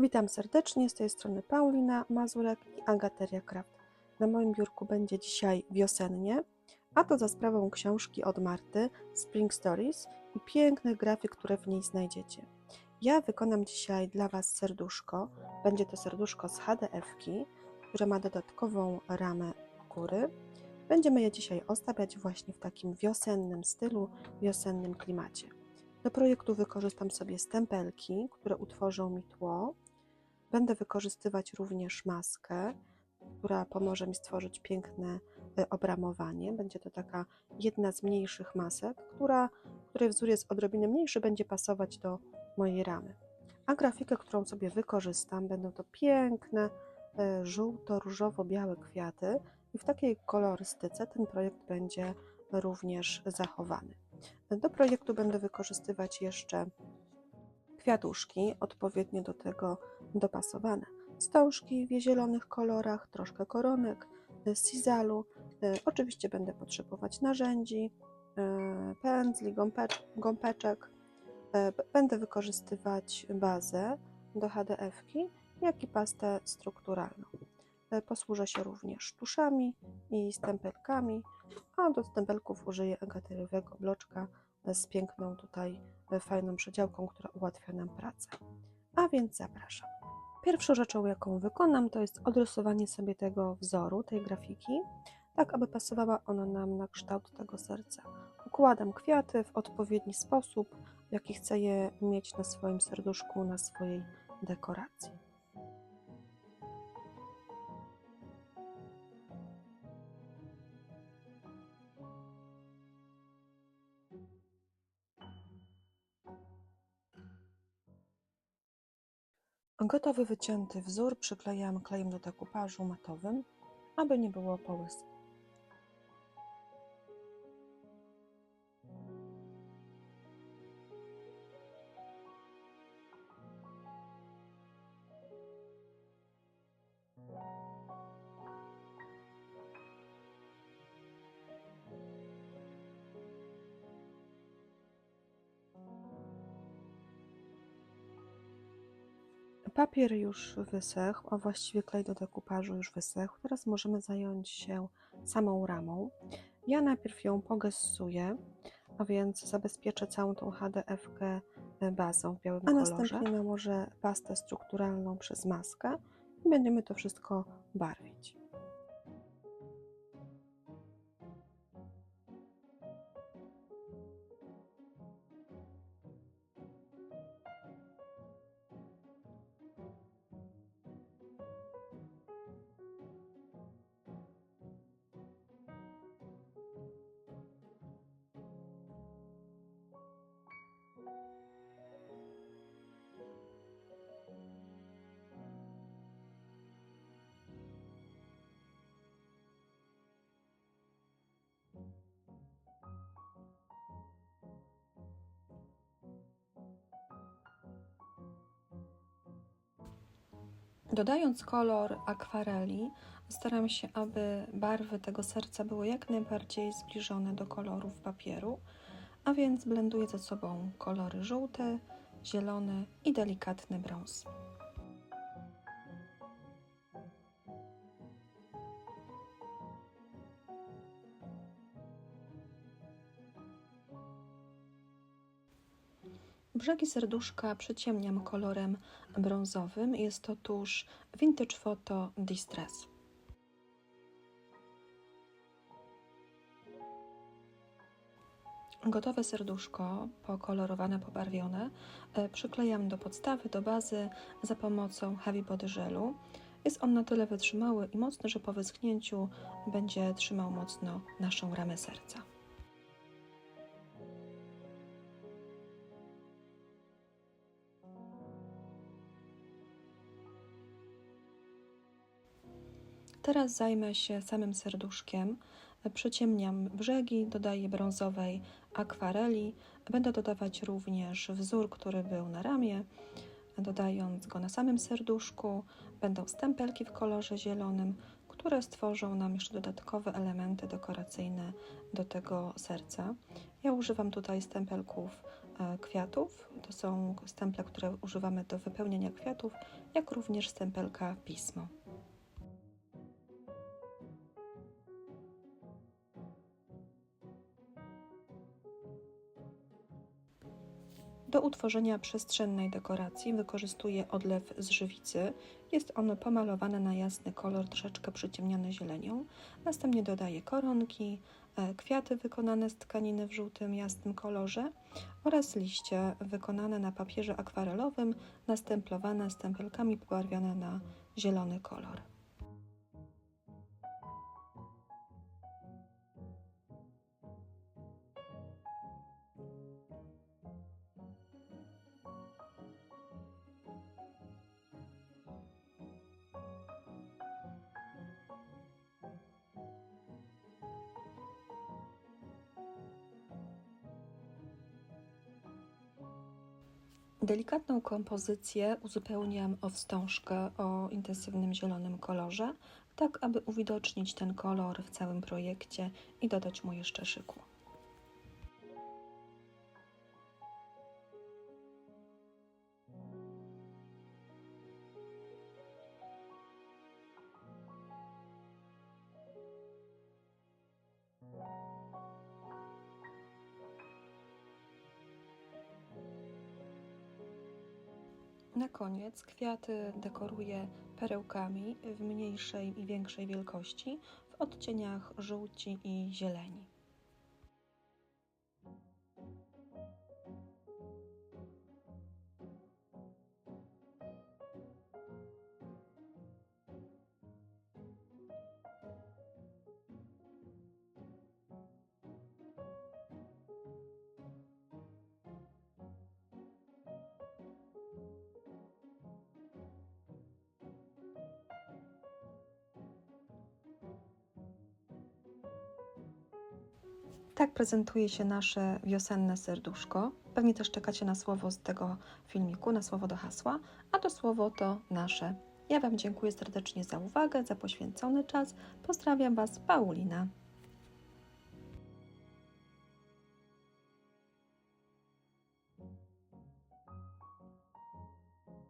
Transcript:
Witam serdecznie, z tej strony Paulina Mazurek i Agateria Craft. Na moim biurku będzie dzisiaj wiosennie, a to za sprawą książki od Marty Spring Stories i pięknych grafik, które w niej znajdziecie. Ja wykonam dzisiaj dla Was serduszko. Będzie to serduszko z HDF-ki, które ma dodatkową ramę góry. Będziemy je dzisiaj ozdabiać właśnie w takim wiosennym stylu, wiosennym klimacie. Do projektu wykorzystam sobie stempelki, które utworzą mi tło. Będę wykorzystywać również maskę, która pomoże mi stworzyć piękne e, obramowanie. Będzie to taka jedna z mniejszych masek, która, której wzór jest odrobinę mniejszy, będzie pasować do mojej ramy. A grafikę, którą sobie wykorzystam, będą to piękne e, żółto-różowo-białe kwiaty i w takiej kolorystyce ten projekt będzie również zachowany. Do projektu będę wykorzystywać jeszcze kwiatuszki, odpowiednio do tego dopasowane. Wstążki w zielonych kolorach, troszkę koronek, z sizalu. E, Oczywiście będę potrzebować narzędzi, e, pędzli, gąpecz, gąpeczek. Będę wykorzystywać bazę do HDF-ki, jak i pastę strukturalną. Posłużę się również tuszami i stempelkami, a do stempelków użyję agateriowego bloczka z piękną tutaj fajną przedziałką, która ułatwia nam pracę. A więc zapraszam. Pierwszą rzeczą, jaką wykonam, to jest odrysowanie sobie tego wzoru, tej grafiki, tak aby pasowała ona nam na kształt tego serca. Układam kwiaty w odpowiedni sposób, jaki chcę je mieć na swoim serduszku, na swojej dekoracji. Gotowy wycięty wzór przyklejam klejem do dekupażu matowym, aby nie było połysku. Papier już wysechł, a właściwie klej do dekupażu już wysechł. Teraz możemy zająć się samą ramą. Ja najpierw ją pogesuję, a więc zabezpieczę całą tą HDF-kę bazą w białym A kolorze. następnie nałożę pastę strukturalną przez maskę i będziemy to wszystko barwić. Dodając kolor akwareli, staram się, aby barwy tego serca były jak najbardziej zbliżone do kolorów papieru, a więc blenduję ze sobą kolory żółty, zielony i delikatny brąz. Brzegi serduszka przyciemniam kolorem brązowym. Jest to tusz Vintage Photo Distress. Gotowe serduszko, pokolorowane, pobarwione, e, przyklejam do podstawy, do bazy za pomocą Heavy Body Gelu. Jest on na tyle wytrzymały i mocny, że po wyschnięciu będzie trzymał mocno naszą ramę serca. Teraz zajmę się samym serduszkiem. Przyciemniam brzegi, dodaję brązowej akwareli. Będę dodawać również wzór, który był na ramię, dodając go na samym serduszku. Będą stempelki w kolorze zielonym, które stworzą nam jeszcze dodatkowe elementy dekoracyjne do tego serca. Ja używam tutaj stempelków e, kwiatów. To są stemple, które używamy do wypełnienia kwiatów, jak również stempelka pismo. Do utworzenia przestrzennej dekoracji wykorzystuję odlew z żywicy. Jest on pomalowany na jasny kolor, troszeczkę przyciemniony zielenią. Następnie dodaję koronki, e, kwiaty wykonane z tkaniny w żółtym, jasnym kolorze oraz liście wykonane na papierze akwarelowym, nastemplowane stempelkami pobarwione na zielony kolor. Delikatną kompozycję uzupełniam o wstążkę o intensywnym zielonym kolorze, tak aby uwidocznić ten kolor w całym projekcie i dodać mu jeszcze szyku. Na koniec kwiaty dekoruję perełkami w mniejszej i większej wielkości w odcieniach żółci i zieleni. Tak prezentuje się nasze wiosenne serduszko. Pewnie też czekacie na słowo z tego filmiku, na słowo do hasła, a to słowo to nasze. Ja Wam dziękuję serdecznie za uwagę, za poświęcony czas. Pozdrawiam Was, Paulina.